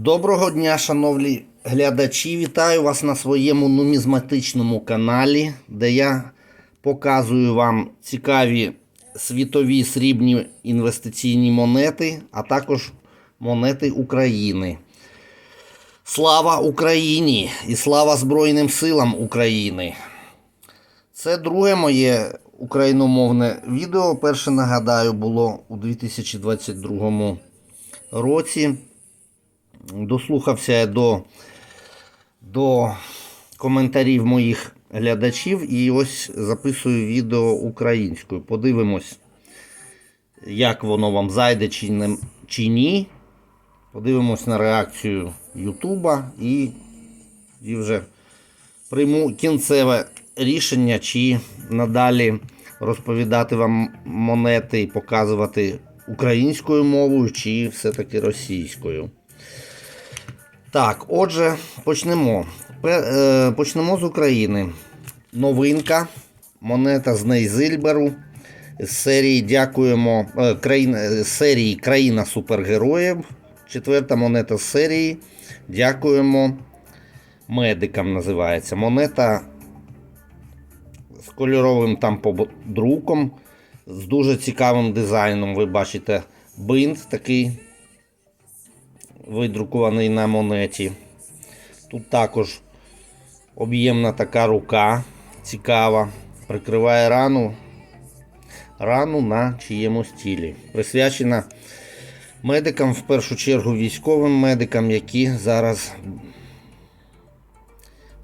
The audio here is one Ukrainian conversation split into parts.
Доброго дня, шановні глядачі! Вітаю вас на своєму нумізматичному каналі, де я показую вам цікаві світові срібні інвестиційні монети, а також монети України. Слава Україні і слава Збройним силам України! Це друге моє україномовне відео. Перше нагадаю було у 2022 році дослухався до, до коментарів моїх глядачів і ось записую відео українською. Подивимось, як воно вам зайде чи, не, чи ні. Подивимось на реакцію Ютуба і, і вже прийму кінцеве рішення, чи надалі розповідати вам монети і показувати українською мовою, чи все-таки російською. Так, отже, почнемо. Е, Почнемо з України. Новинка. Монета з Нейзильберу. З серії Дякуємо. е, Країна, з серії Країна супергероїв. Четверта монета з серії. Дякуємо медикам називається. Монета з кольоровим там побо- друком, з дуже цікавим дизайном. Ви бачите бинт такий видрукований на монеті. Тут також об'ємна така рука цікава. Прикриває рану, рану на чиємусь тілі. Присвячена медикам, в першу чергу військовим медикам, які зараз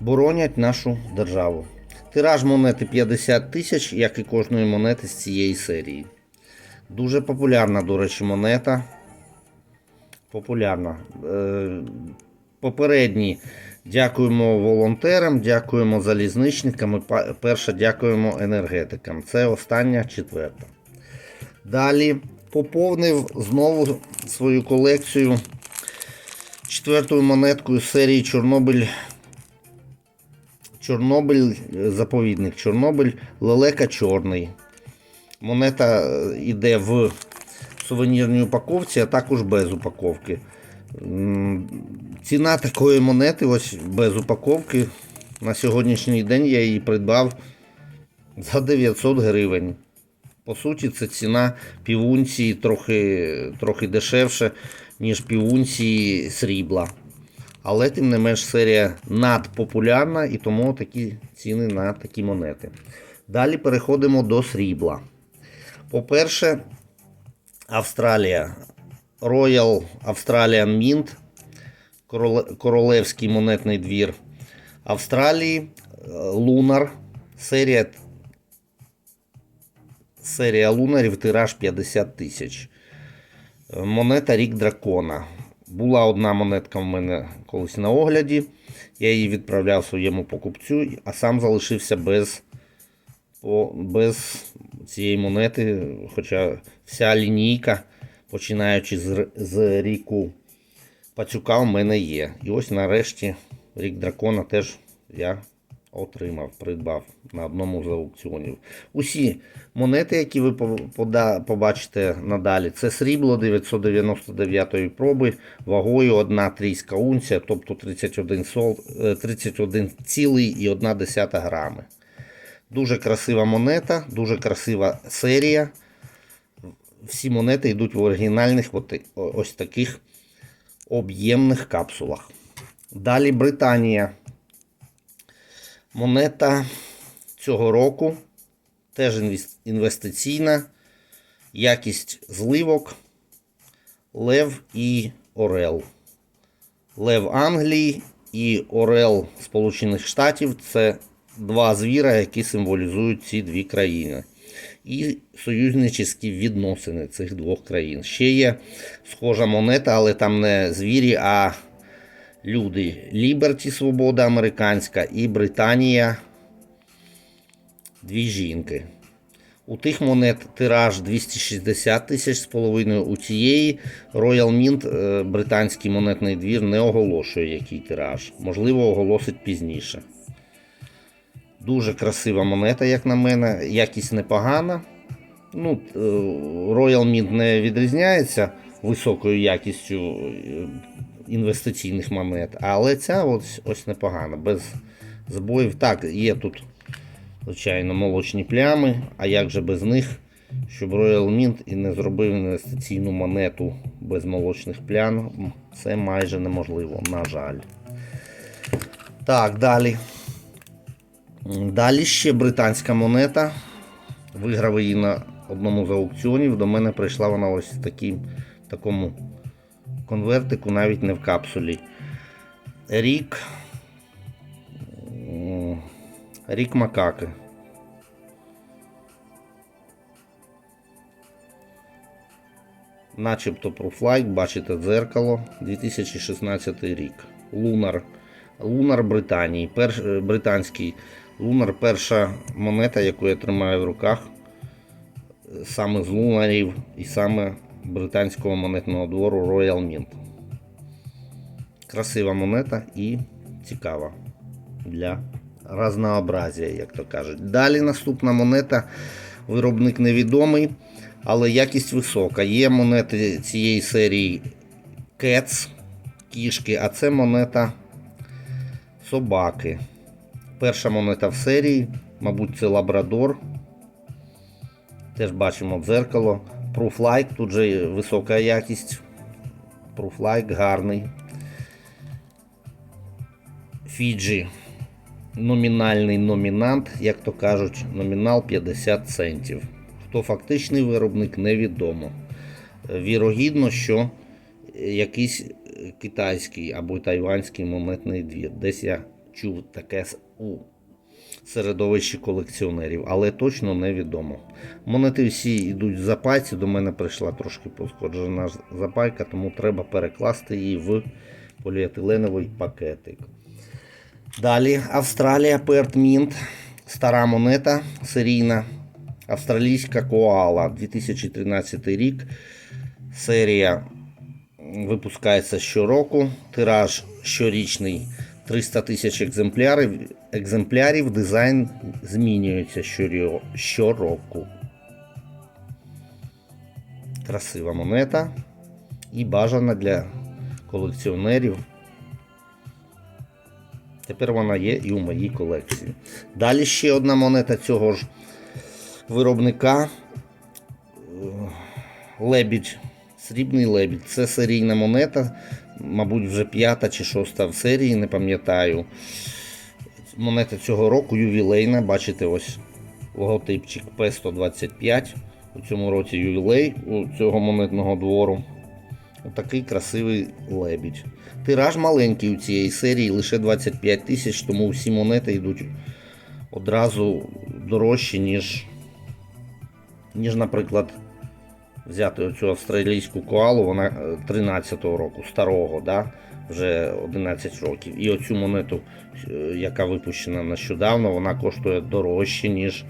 боронять нашу державу. Тираж монети 50 тисяч, як і кожної монети з цієї серії. Дуже популярна, до речі, монета популярна. Е, Попередні дякуємо волонтерам, дякуємо залізничникам і перша дякуємо енергетикам. Це остання четверта. Далі поповнив знову свою колекцію четвертою монеткою серії Чорнобиль. Чорнобиль е, заповідник. Чорнобиль лелека чорний. Монета е, йде в сувенірній упаковці, а також без упаковки. Ціна такої монети, ось без упаковки. На сьогоднішній день я її придбав за 900 гривень. По суті, це ціна півунції трохи, трохи дешевше, ніж півунції срібла. Але тим не менш серія надпопулярна і тому такі ціни на такі монети. Далі переходимо до срібла. По-перше, Австралія. Royal Australian Mint. Королевський монетний двір Австралії. е, Лунар. Серія. Серія лунарів тираж 50 тисяч. Е, Монета Рік Дракона. Була одна монетка в мене колись на огляді. Я її відправляв своєму покупцю, а сам залишився без без цієї монети, хоча вся лінійка, починаючи з, з ріку Пацюка, у мене є. І ось нарешті рік дракона теж я отримав, придбав на одному з аукціонів. Усі монети, які ви побачите надалі, це срібло 999 проби, вагою 1 трійська унція, тобто 31, сол, е, 31,1 грами. Дуже красива монета, дуже красива серія. Всі монети йдуть в оригінальних ось таких об'ємних капсулах. Далі Британія. Монета цього року теж інвестиційна. Якість зливок, Лев і Орел. Лев Англії і Орел Сполучених Штатів це два звіра, які символізують ці дві країни. І союзничські відносини цих двох країн. Ще є схожа монета, але там не звірі, а люди. Ліберті, свобода американська і Британія. Дві жінки. У тих монет тираж 260 тисяч з половиною. У цієї Royal Mint е, британський монетний двір не оголошує, який тираж. Можливо, оголосить пізніше. Дуже красива монета, як на мене. Якість непогана. Ну, е, Royal Mint не відрізняється високою якістю е, інвестиційних монет. Але ця ось, ось непогана, без збоїв. Так, є тут, звичайно, молочні плями, а як же без них, щоб Royal Mint і не зробив інвестиційну монету без молочних плям, це майже неможливо, на жаль. Так, далі. Далі ще британська монета. Виграв її на одному з аукціонів. До мене прийшла вона ось в такій, такому конвертику, навіть не в капсулі. Рік. Рік Макаки. Начебто профлайк, бачите дзеркало, 2016 рік. Лунар. Лунар Британії. Перш, е, британський лунар перша монета, яку я тримаю в руках. Саме з лунарів і саме британського монетного двору Royal Mint. Красива монета і цікава для разнообразія, як то кажуть. Далі наступна монета. Виробник невідомий, але якість висока. Є монети цієї серії Cats, кішки, а це монета собаки. Перша монета в серії, мабуть, це Лабрадор. Теж бачимо дзеркало. Пруфлайк, тут же висока якість. Пруфлайк гарний. Фіджі. Номінальний номінант, як то кажуть, номінал 50 центів. Хто фактичний виробник, невідомо. Вірогідно, що якийсь китайський або тайванський монетний двір. Десь я чув таке у середовищі колекціонерів, але точно невідомо. Монети всі йдуть в запайці. До мене прийшла трошки пошкоджена запайка, тому треба перекласти її в поліетиленовий пакетик. Далі Австралія Перт Мінт. Стара монета серійна. Австралійська коала 2013 рік. Серія випускається щороку. Тираж щорічний 300 тисяч екземплярів. екземплярів. Дизайн змінюється щороку. Красива монета і бажана для колекціонерів. Тепер вона є і у моїй колекції. Далі ще одна монета цього ж виробника. Лебідь. Срібний лебідь. Це серійна монета. Мабуть, вже п'ята чи шоста в серії, не пам'ятаю. Монета цього року ювілейна. Бачите, ось логотипчик P125. У цьому році ювілей у цього монетного двору. Отакий красивий лебідь. Тираж маленький у цієї серії, лише 25 тисяч, тому всі монети йдуть одразу дорожчі, ніж, ніж наприклад, взяти оцю австралійську коалу, вона е, 13-го року, старого, да? вже 11 років. І оцю монету, е, яка випущена нещодавно, вона коштує дорожче, ніж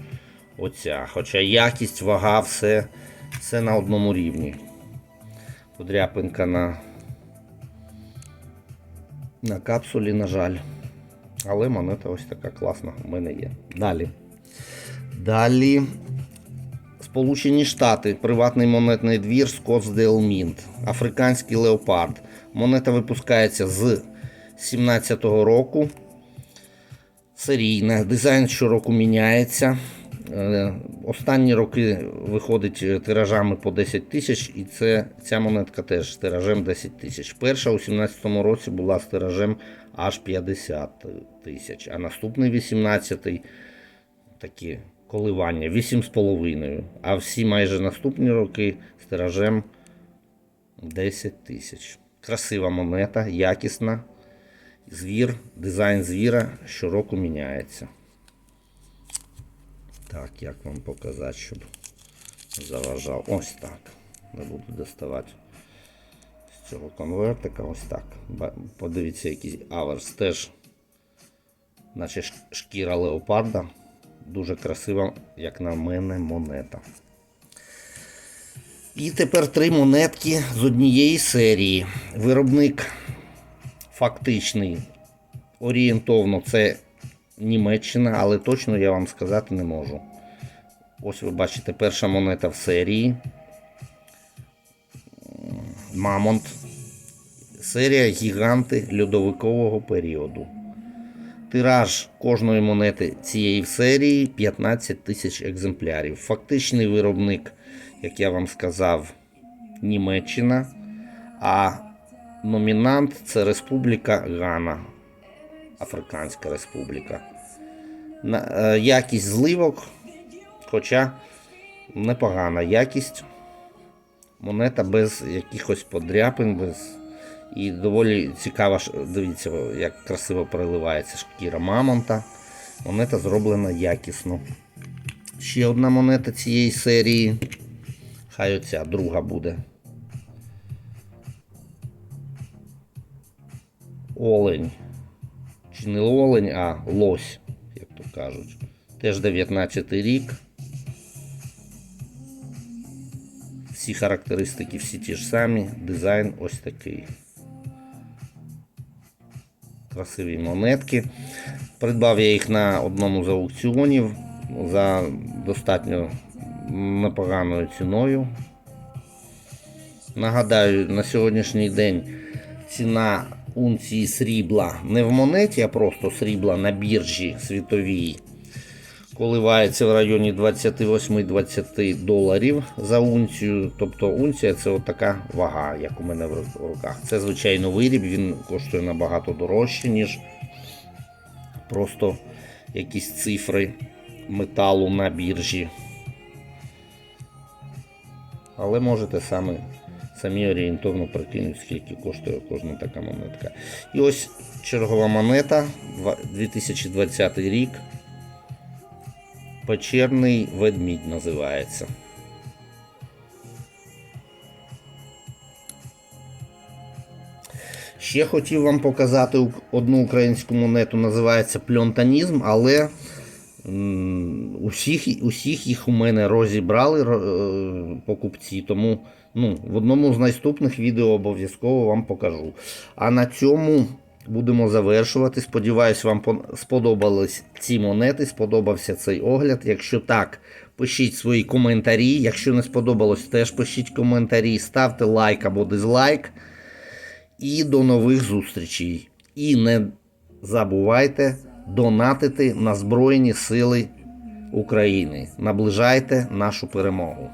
оця. Хоча якість, вага, все, все на одному рівні. Подряпинка на, на капсулі, на жаль. Але монета ось така класна у мене є. Далі. Далі. Сполучені Штати, приватний монетний двір Scottsdale Mint, африканський леопард. Монета випускається з 17-го року. Серійна. Дизайн щороку міняється. Е, Останні роки виходить е, тиражами по 10 тисяч, і це, ця монетка теж з тиражем 10 тисяч. Перша у 17-му році була з тиражем аж 50 тисяч, а наступний 18-й такі коливання 8,5. А всі майже наступні роки з тиражем 10 тисяч. Красива монета, якісна. Звір, дизайн звіра щороку міняється. Так, як вам показати, щоб заважав. Ось так. Не буду доставати з цього конвертика. Ось так. Подивіться, який аверс теж, наче шкіра леопарда. Дуже красива, як на мене, монета. І тепер три монетки з однієї серії. Виробник фактичний, орієнтовно це Німеччина, але точно я вам сказати не можу. Ось ви бачите перша монета в серії. Мамонт. Серія гіганти льодовикового періоду. Тираж кожної монети цієї серії 15 тисяч екземплярів. Фактичний виробник, як я вам сказав, Німеччина, а номінант це Республіка Гана, Африканська Республіка. Е, Якість зливок, хоча непогана якість. Монета без якихось подряпин, без. І доволі цікаво, дивіться, як красиво переливається шкіра мамонта. Монета зроблена якісно. Ще одна монета цієї серії. Хай оця друга буде. Олень. Чи не олень, а лось, як то кажуть. Теж 19 рік. Всі характеристики всі ті ж самі. Дизайн ось такий. Красиві монетки. Придбав я їх на одному з аукціонів за достатньо непоганою ціною. Нагадаю, на сьогоднішній день ціна унції срібла не в монеті, а просто срібла на біржі світовій коливається в районі 28-20 доларів за унцію. Тобто унція це така вага, як у мене в руках. Це звичайно виріб, він коштує набагато дорожче, ніж просто якісь цифри металу на біржі. Але можете самі, самі орієнтовно прикинути, скільки коштує кожна така монетка. І ось чергова монета, 2020 рік. Печерний ведмідь називається. Ще хотів вам показати одну українську монету, називається пльонтанізм, але усіх, усіх їх у мене розібрали е, покупці, тому ну, в одному з наступних відео обов'язково вам покажу. А на цьому будемо завершувати. Сподіваюсь, вам сподобались ці монети, сподобався цей огляд. Якщо так, пишіть свої коментарі. Якщо не сподобалось, теж пишіть коментарі, ставте лайк або дизлайк. І до нових зустрічей. І не забувайте донатити на Збройні Сили України. Наближайте нашу перемогу.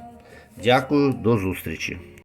Дякую, до зустрічі.